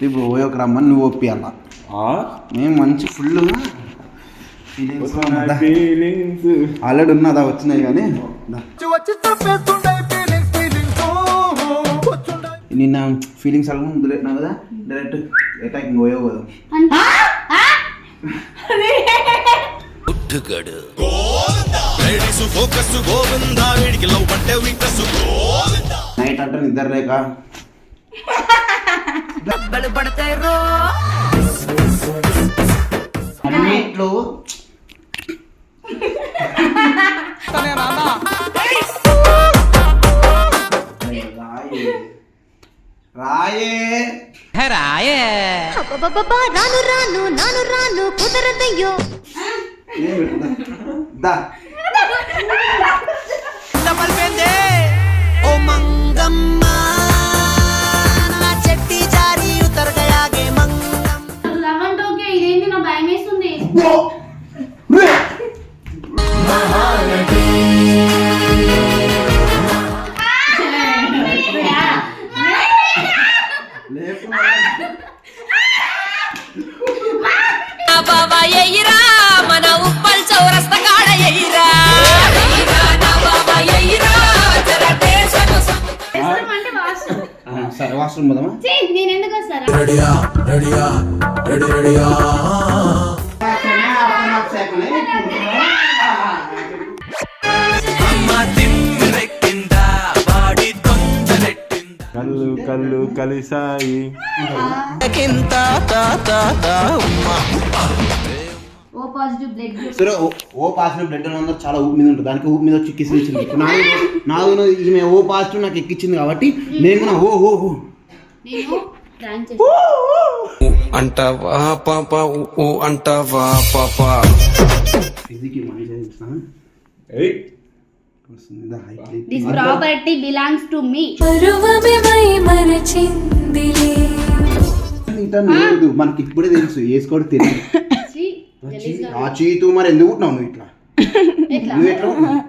ఇప్పుడు ఓయోకి రమ్మని నువ్వు ఒప్పియాల? ఆ? మేము మంచి ఫుల్ ఫీలింగ్స్ ఫీలింగ్స్ ఆల్రెడీ ఉన్నదా? వచ్చినాయి కానీ. నిన్న ఫీలింగ్స్ అలా ముందు పెట్టినా కదా? డైరెక్ట్ అటాకింగ్ ఓయో కదా. పుట్టుగడు లవ్ అంటే వీకస్ నైట్ అంటే నిద్ర లేక అన్నిట్లో రాయే. రాయే. రాను రాను నాను రాను కుదరదయ్యో. దా. రెడీయా రెడీయా రెడీ రెడీయా. కళ్ళు కళ్ళు కలిసాయి. ఓ పాజిటివ్ బ్లడ్ సరే ఓ- పాజిటివ్ బ్లడ్ అందరూ చాలా ఊపి మీద ఉంటుంది దానికి ఊపి మీద వచ్చి కిసి ఇచ్చింది. ఇప్పుడు నాకు ఈమె ఓ పాజిటివ్ నాకు ఎక్కించింది కాబట్టి నేను కూడా ఓ ఓ ఓ. నేను ప్రాంక్ అంటావా పాప అంటావా పాప. ఫిజికి. This property belongs to me పరువమే మై మరచిందిలే ఇంకా లేదు మనకి ఇప్పుడే తెలుసు వేసుకోవడం తెలియదు ఆ చీతు మరి ఎందుకు ఉంటున్నావు నువ్వు ఇట్లా? ఎట్లా? నువ్వు ఎట్లా ఉంటున్నావు?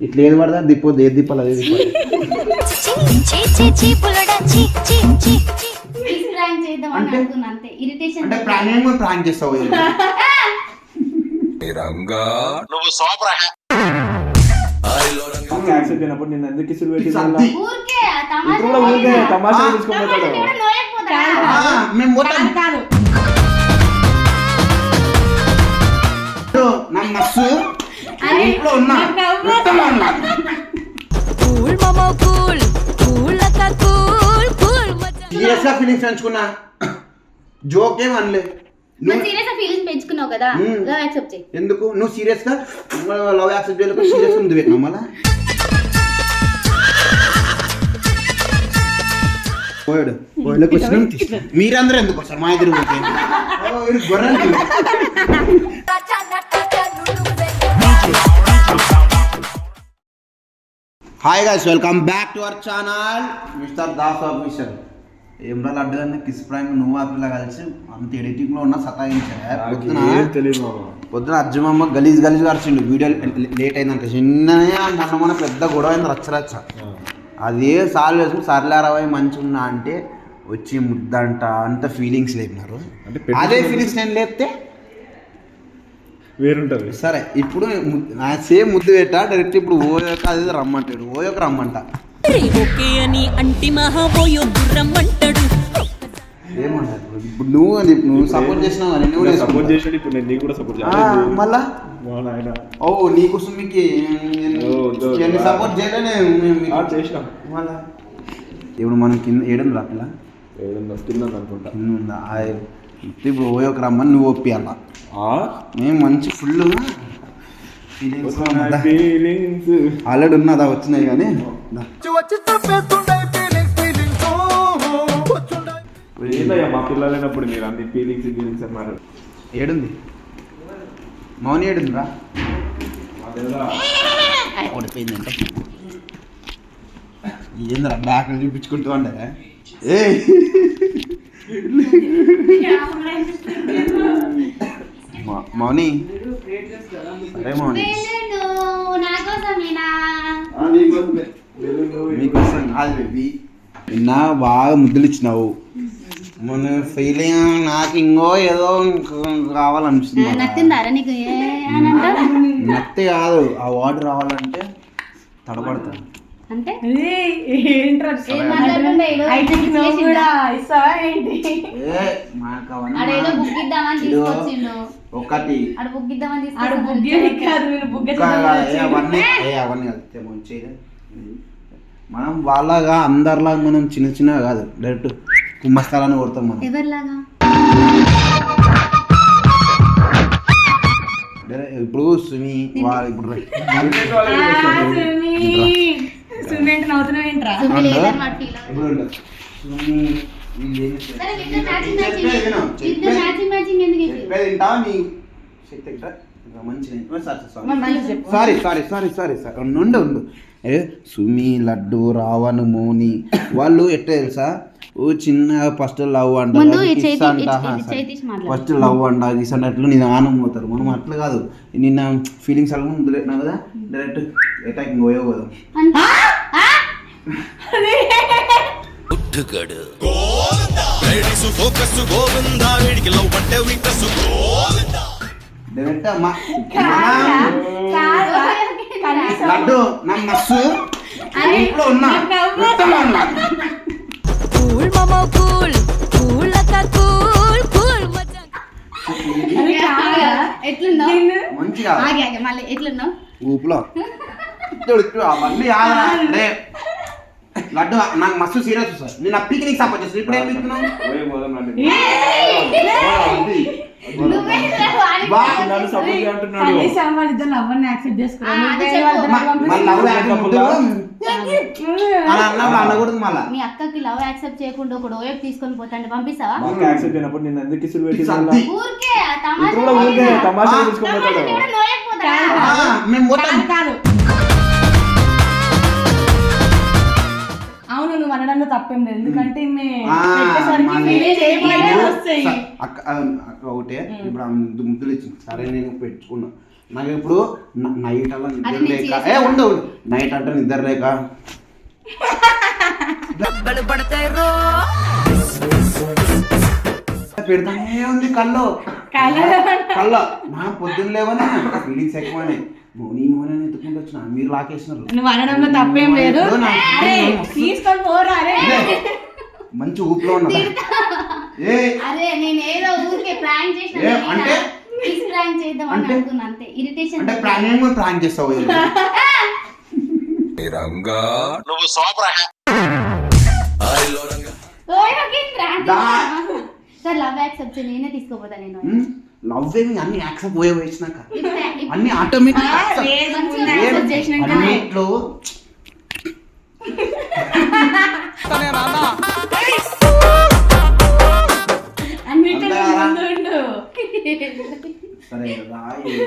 ఇట్లా ఏది పడదా దిప్పొద్దు ఏది దిప్పాలి అదే దిప్పాలి చీ చీ చీ పులడా చీ చీ చీ చీ దిస్ ప్రాంక్ చేద్దాం అని అంటే? చేస్తావు యాక్సెప్ట్ అయినప్పుడు నేను ఎందుకు పెట్టి ఇప్పుడు ఊరికే తమాషా తీసుకుపోతాడు మేము పోతాం. ఇంట్లో ఉన్నా. పెట్టమన్నా. కూల్ మమో కూల్. కూల్ అక్క కూల్ కూల్ మచ్చ. సీరియస్గా ఫీలింగ్స్ పెంచుకున్నా. జోక్ ఏం అనలే. నువ్వు నువ్వు సీరియస్ ఫీలింగ్స్ పెంచుకున్నావు కదా. మ్మ్. లవ్ యాక్సెప్ట్ చేయి. ఎందుకు? నువ్వు సీరియస్గా లవ్ యాక్సెప్ట్ చేయలేక సీరియస్ ముందు పెట్టినావు మళ్ళా? పోయాడు. వచ్చినాం. మీరందరూ ఎందుకు వస్తారు? మా ఇద్దరు పోతే. గొర్రెలు hi guys welcome back to our channel mister Das officer ఏమ్రా లడ్డు కిస్ ప్రాంక్ నువ్వు పిల్ల కలిసి అంత ఎడిటింగ్లో ఉన్న సతాయించా పొద్దున? అర్జుమమ్మ గలీజ్ గలీజ్ అరిచిండు వీడియో లేట్ అయిందంట చిన్ననే మొన్న మొన్న పెద్ద గొడవ అయింది రచ్చ రచ్చ. అదే సార్లు వేసుకుని సర్లేరవై మంచిగా ఉన్నా అంటే వచ్చి ముద్దంట అంత ఫీలింగ్స్ లేపినారు. అదే ఫీలింగ్స్ నేను లేపితే వేరుంటది. సరే ఇప్పుడు సేమ్ ముద్దు పెట్టా డైరెక్ట్ ఇప్పుడు ఓయోక అది రమ్మంటాడు ఓయోక రమ్మంట. ఓకే అని అంటి మహాబోయో రమ్మంటాడు. ఏమంటారు ఇప్పుడు? నువ్వు అని నువ్వు సపోర్ట్ చేసినావు? అని నువ్వు సపోర్ట్ చేసుకుంటావు. చేసాడు ఇప్పుడు నేను నీకు కూడా సపోర్ట్ మళ్ళా? ఓ నీకు సుమికి ఓ, వద్దు, వద్దు. సపోర్ట్ చేయలేనే ఆ, చేసినాం. మళ్ళా? ఇప్పుడు మనం కింద ఏడు రాపిలా ఏదన్నా తిన్నాను అనుకుంటా కింద ఉందా ఇప్పుడు ఓయోక రమ్మని నువ్వు ఒప్పియాల. ఆ? మేము మంచి ఫుల్ ఆల్రెడీ ఉన్నదా? వచ్చినాయి కానీ. మా పిల్లలు లేనప్పుడు మీరు అన్ని ఫీలింగ్స్ ఫీలింగ్స్ అన్నారు. ఏడుంది? మౌని ఏడుంది రా ఓడిపోయిందంటే. ఏందిరా బ్యాక్ చూపించుకుంటూ ఉండే? ఏ? మౌని. సరే మౌని. మీకోసం కాదు బేబీ. నిన్న బాగా ముద్దులు ఇచ్చినావు. మొన్న ఫీలింగ్ నాకు ఇంకో ఏదో ఇంకో కావాలనిపిస్తుంది నీకు? నత్తి కాదు ఆ వాటర్ రావాలంటే తడబడతాను అంటే? ఒకటి. మనం వాళ్ళగా అందరిలాగా మనం చిన్న చిన్నగా కాదు. డైరెక్ట్ కుంభస్థలాన్ని కొడతాం మనం. ఎవరిలాగా? ఇప్పుడు సుమి వాళ్ళు ఇప్పుడు సుమి అంటే నవ్వుతున్నావు ఏంట్రా? సరే sorry sorry sorry. Sorry sorry sorry ఉండు ఉండు ఏ సుమి లడ్డు రావణ్ మోని వాళ్ళు ఎట్లా తెలుసా? ఓ చిన్న ఫస్ట్ లవ్ అంట. ఫస్ట్ లవ్ అంట గిస్ అన్నట్లు నేను ఆనం పోతారు. మనం అట్లా కాదు. నిన్న ఫీలింగ్స్ అలా ముందు లేనా కదా? డైరెక్ట్ అటాకింగ్ పోయే పోదాం అంటే- ఆ? పుట్టుకడు లేడీస్ ఫోకస్ గోవిందా వీడికి లవ్ అంటే వీకస్ గోవిందా డైరెక్ట్ మా కాదా? కనీసం లడ్డు నా మస్సు అరే, ఇప్పుడు ఉన్నా మొత్తం ఉన్నా. కూల్ మమ కూల్ కూల్ అక్క కూల్ కూల్ మజా అరే కాదా? ఎట్లున్నావు నిన్ను మంచిగా ఆగి ఆగి మళ్ళీ ఎట్లున్నావు ఊపులో ఇప్పుడు ఇప్పుడు అవన్నీ కాదురా. రే లడ్డు నాకు మస్తు సీరియస్ సార్. నేను అప్పికి నీకు సపోర్ట్ చేస్తాను ఇప్పుడు ఏం ఆ, మ- అక్కకి లవ్ యాక్సెప్ట్ చేయకుండా ఒక ఓఎఫ్ తీసుకొని పోతాంటే పంపిస్తావా? మాకు యాక్సెప్ట్ అయినప్పుడు నేను ఎందుకు ఇసులు పెట్టి. ఊరికే ఆ తమాషా ఆ, తీసుకొని పోతాడు. పోతాడా? ఆ, మేము కాదు. అవును నువ్వు అనడంలో తప్పేం లేదు. ఎందుకంటే ఒకటే. ఇప్పుడు ముద్దులు ఇచ్చింది. సరే నేను పెట్టుకున్నా. నాకు ఇప్పుడు నైట్ అలా నిద్ర లేక ఏ ఉండు. నైట్ అంటే నిద్ర లేక. పెడతానే ఉంది కళ్ళు. కళ్ళు. కళ్ళ. నా పొద్దున్న లేవని ఫీలింగ్స్ ఎక్కువనే. మోని మోని అని ఎత్తుకుంటూ వచ్చిన మీరు లాకేసినారు. నువ్వు అనడంలో తప్పేం లేదు. నా- అరే తీసుకొని పోరా అరే. మంచి ఊపిలో ఉన్నా ఏ? అరే నేను ఏదో ఊరికే ప్రాంక్ చేసిన అంటే? ప్రాంక్? అనుకున్నా అంతే. ఇరిటేషన్ అంటే ప్రాంక్ చేస్తావు నువ్వు సోపరా దా. సార్ లవ్ యాక్సెప్ట్ నేనే తీసుకోపోతా నేను. లవ్ ఏమి అన్ని యాక్సెప్ట్ పోయే వేసినాక. అన్ని ఆటోమేటిక్ అన్నిట్లో సరే రాయే.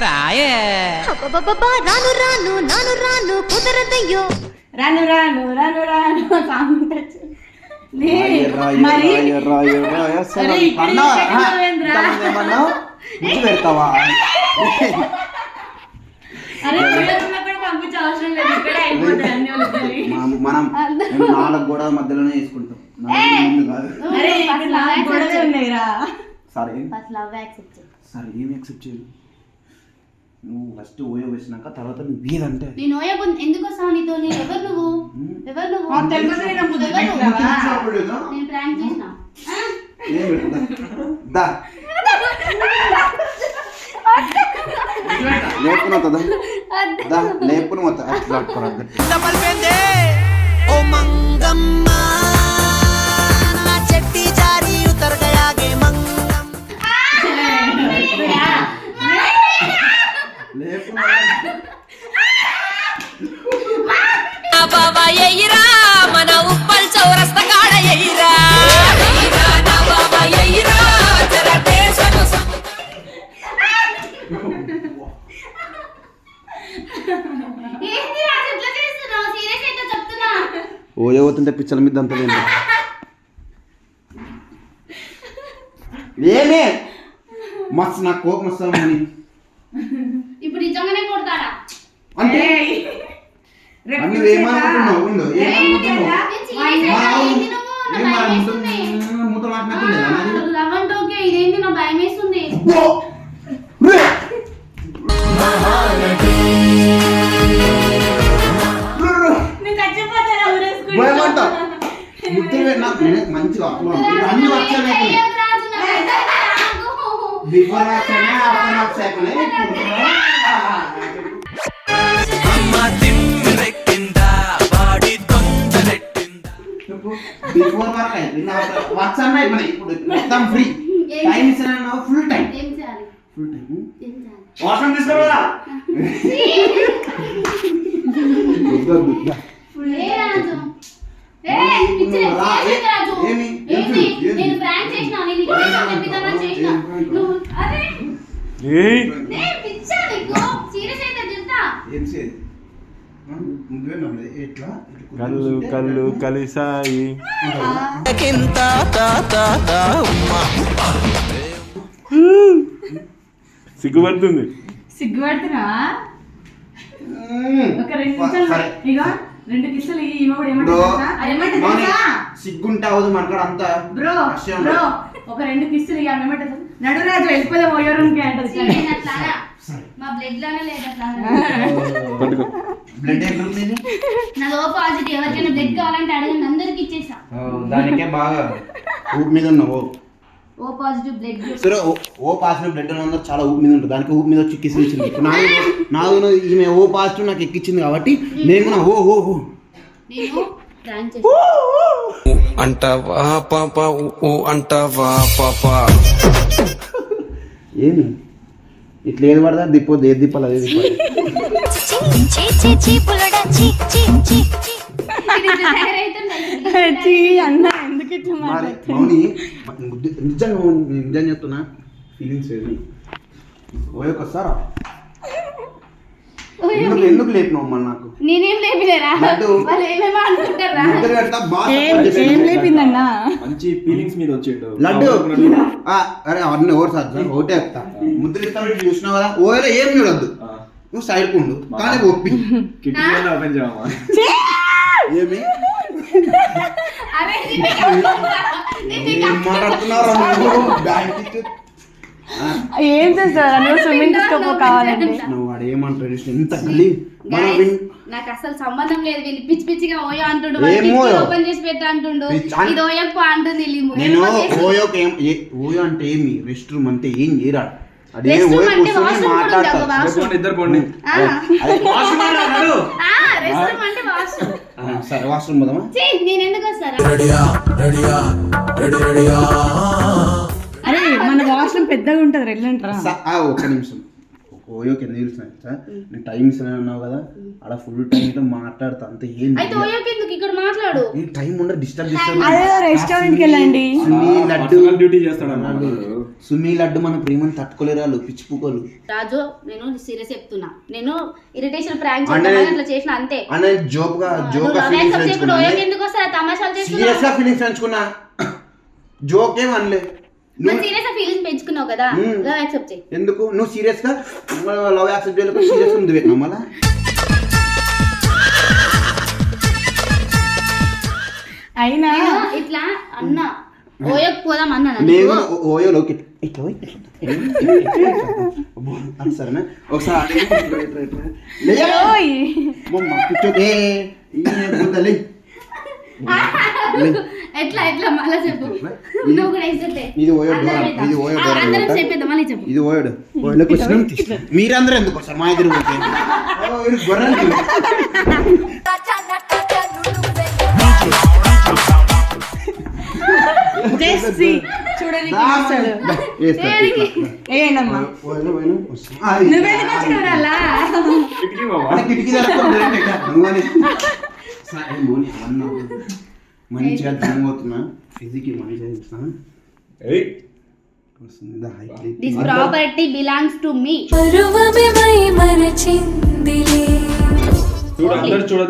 రాయే. అబ్బబ్బబ్బా, రాను రాను నాను రాను కుదరదయ్యో. రాను రాను రాను రాను సాంగ్ ముద్దు పెడతావా. మనం- నాలుగు గోడల మధ్యలోనే వేసుకుంటాం. ముందు సరే. సరే ఏమి యాక్సెప్ట్ చేయదు నువ్వు ఫస్ట్ ఓయో వేసినాక తర్వాత నువ్వు వీరంటే. నేను ఓయకు ఎందుకు వస్తావు నీతో నేను ఎవరు నువ్వు? ఎవరు నువ్వు? నేను ముద్దు ఎవరు? నువ్వు? పెట్టినావా? నేను ప్రాంక్ చేసిన. దా. దా. లేపున వస్తుందా దా లేపున మొత్తం అట్లా పట్టుకోరా, గట్టి. ఓ మంగమ్మ చెట్టి జారి ఉతర్ గయాగే బాబా మన ఉప్పల్ చౌరస్త కాడ పోతుంటే పిచ్చల మీద అంత లేదు ఏమే? మస్తు నాకు కోపం వస్తాను అని ఇప్పుడు నిజంగానే కొడతాడా అంటే అన్ని? ఏమనుకుంటున్నావు ఉండు ఏమనుకుంటున్నావు చేద్దా? నేను serious మా అయితే అవును. ఏంది నువ్వు? నా ఏం భయం మరి వేస్తుంది. ముద్ద- ముద్ద మాట్లాడుతుందా? లవంట్ ఓకే ఇదేంటి నా భయం వేస్తుంది ఓ! రే! రే! రే! నేను చచ్చిపోతాను, ఊరేసుకుంటా. బిఫోర్ వరకు అయిపోయింది వాట్సాప్ అయిపోయినాయి ఇప్పుడు మొత్తం ఫ్రీ టైం ఇస్తున్నా full time full time washroom తీసుకోవాలా? ఏం చేయాలి ముందుగా నమ్మలేదు ఎట్లా ఇట్లా కళ్ళు కళ్ళు కలిసాయి సిగ్గుపడుతుంది. ఒక రెండు. ఇగో రెండు కిస్సులు? సిగ్గుంటే అవదు మనకాడ అంతా. బ్రో బ్రో ఒక రెండు కిస్సులు వెళ్ళిపోదాం రూమ్కి. మా బ్లడ్లోనే లేదు బ్లడ్? నాది ఓ పాజిటివ్ ఎవరికైనా బ్లడ్ కావాలంటే అడగండి అందరికి ఇచ్చేసా. దానికే బాగా ఊపు మీద ఉన్నావు ఓ. పాజిటివ్ బ్లడ్ గ్రూప్ సరే ఓ- ఓ పాజిటివ్ బ్లడ్ అందరూ చాలా ఊపు మీద ఉంటుంది దానికి ఊపు మీద వచ్చి కిసి ఇచ్చింది నాది నాది ఈమె ఓ పాజిటివ్ నాకు ఎక్కించింది కాబట్టి నేను కూడా ఓ ఓ ఓ. నేను అంటావా పాప ఊ అంటావా పాప? ఏమి? ఇట్లా ఏది పడదా? దిప్పొద్దు ఏది దిప్పాలి అదే దిప్పాలి? అన్న ఎందుకు ఇట్లా మరి మౌని ముద్దు- నిజంగా చెప్తున్నా ఫీలింగ్స్ ఏది? ఓయొక్కసారా? ఎందుకు ఎందుకు లేపినావు మళ్ళీ నాకు? నేనేం లేపిలేరా? లడ్డు. వాళ్ళు ఏమేమో అనుకుంటారా? ముద్దులు పెడతా బాగా ఏం ఏం లేపిందన్నా? మంచి ఫీలింగ్స్ మీద వచ్చేటు లడ్డు? ఆ, అరే సార్ ఒకటే చెప్తా. ముద్దులు ఇస్తాను చూసినావు కదా? ఓయలో ఏం చూడొద్దు. నువ్వు సైడ్ కుండు కానీ ఒప్పి. కిటికీ ఓపెన్ చేయమా? ఏమి? ఏం మాట్లాడుతున్నావు బ్యాంక్ ఇచ్చి ఏం చేస్తారు నువ్వు స్విమ్మింగ్ తీసుకోపో కావాలంటే? నువ్వు వాడు ఏమంటాడు ఎంత గలీ నాకు అసలు సంబంధం లేదు. వీళ్ళు పిచ్చి పిచ్చిగా ఓయో అంటుండు. ఓయో? ఓపెన్ చేసి పెట్టా అంటుండు. ఇది ఓయకు అంటుంది నేను ఏ- ఓయో అంటే ఏమి? రెస్ట్ రూమ్ అంటే ఏం చేయరాడు అదే ఓయో కూర్చొని ఇద్దరు పోండి అంటే సరే వాష్రూమ్ పోదామా? నేను ఎందుకు వస్తారా? అరే మన వాష్రూమ్ పెద్దగా ఉంటది ఆ, ఒక్క నిమిషం. ఓయోకి ఎందుకు తెలిసిన తెలుసా? నేను టైం ఇస్తాను అన్నావు కదా అలా ఫుల్ టైంతో మాట్లాడతా అంత ఏం అయితే ఓయోకి ఎందుకు ఇక్కడ మాట్లాడు. ఈ టైం ఉండదు డిస్టర్బ్ రెస్టారెంట్కి వెళ్ళండి. సుమి లడ్డు డ్యూటీ చేస్తాడు అన్నాడు. సుమి లడ్డు మన ప్రేమను తట్టుకోలేరు వాళ్ళు పిచ్చి పుక్కలు రాజు నేను సీరియస్ చెప్తున్నా. నేను ఇరిటేషన్ ప్రాంక్ అట్లా చేసిన అంతే. అనే జోక్గా జోక్గా ఫీలింగ్స్ పెంచుకున్నా. ఎందుకు వస్తారా? తమాషాలు సీరియస్ చేస్తున్నా? గా ఫీలింగ్స్ పెంచుకున్నా. జోక్ ఏం అనలే. నువ్వు సీరియస్ ఫీలింగ్స్ పెంచుకున్నావు కదా మ్మ్. లవ్ యాక్సెప్ట్ చేయి. ఎందుకు? నువ్వు సీరియస్గా? లవ్ యాక్సెప్ట్ చేయలేక సీరియస్ ఉంది పెట్టినావు మళ్ళా? అయినా ఇట్లా అన్నా ఓయోకి పోదాం అన్నా నేను ఓ- ఓయోలో ఇట్లా ఇట్లా పోయి, ఇట్లా, ఇట్లా, ఇట్లా, ఇట్లా, ఇట్లా. అబ్బో, అది సరేనా? ఒకసారి ఎట్లా ఎట్లా? మళ్ళీ చెప్పు. నువ్వు కూడా ఇస్తుంటే ఇది ఓయో డోరా ఇది ఓయో డోరా అందరం అన్నమాట. చెప్పేద్దాం మళ్ళీ చెప్పు. ఇది ఓయడు ఓయలోకి వచ్చినాం తీసినాం. మీరందరూ ఎందుకు వస్తారు? మా ఎదురు పోతే? గొర్రెలు. నువ్వెందుకు కిటికీ మోని. మంచిగా తినబోతున్నా ఫిజిక్ మంచిగా ఇట్లా. This property belongs to me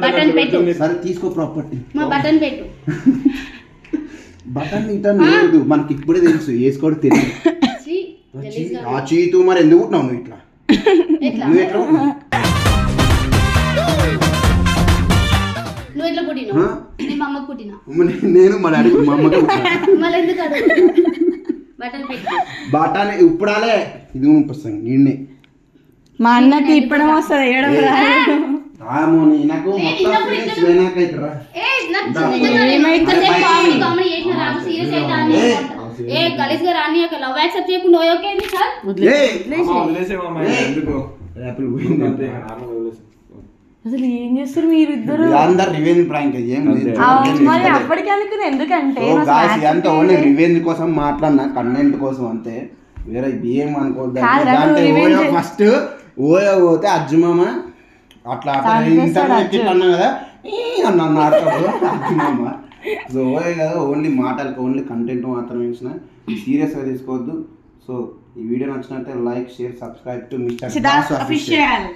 button పెట్టు. సరే తీసుకో ప్రాపర్టీ మా బటన్ పెట్టు. బటన్ ఇటన్ లేదు. మనకి ఇప్పుడే తెలుసు వేసుకోవడం తెలియదు ఆ చీతు మరి ఎందుకు నువ్వు ఇట్లా? నువ్వు ఎట్లా నేను మా డాడీ మా అమ్మకి బాటానే ఇప్పుడాలే. ఇది పంపిస్తాను నిన్నే మా అన్నకి ఇప్పడం వస్తుంది వేయడం రాదు. రామోని నాకు నేను మొత్తం చిన్నప్పుడు ఫీలింగ్స్ ఇట్లా- పోయినాక ఇక్కడ ఏ నాకు దా. నిజంగా నేను ఏమైతే ఇంతసేపు బయట కామెడీ? ఉంది. కామెడీ చేసిన రాదు సీరియస్ అయితే అని ఏ. ఏ గలీజ్గా రాని ఒక లవ్ యాక్సెప్ట్ చేయకుండా ఓకే సార్? ఏయ్! అమ్మ, వదిలేసేమమ్మా, ఏయ్! ఎందుకు? అంతే, అంతే. అసలు ఏం చేస్తారు మీరు ఇద్దరు అందరు రివెంజ్ ప్రాంక్ ఏం. అంతే. మరి. అప్పటికి అనుకుని ఎందుకంటే ఉంటే ఓన్లీ రివెంజ్ కోసం మాట్లాడినా కంటెంట్ కోసం అంతే. వేరే ఇది ఏం అనుకోవద్దు. ఫస్ట్ ఓయో పోతే అజ్జుమామ అట్లా ఇంటర్నెట్ అన్నా కదా అన్న ఆడతాడు అజ్జుమామ సో ఓయే కదా ఓన్లీ మాటలకు ఓన్లీ కంటెంట్ మాత్రమే ఇచ్చిన సీరియస్గా తీసుకోవద్దు. సో ఈ వీడియో నచ్చినట్టే like share subscribe to mister official.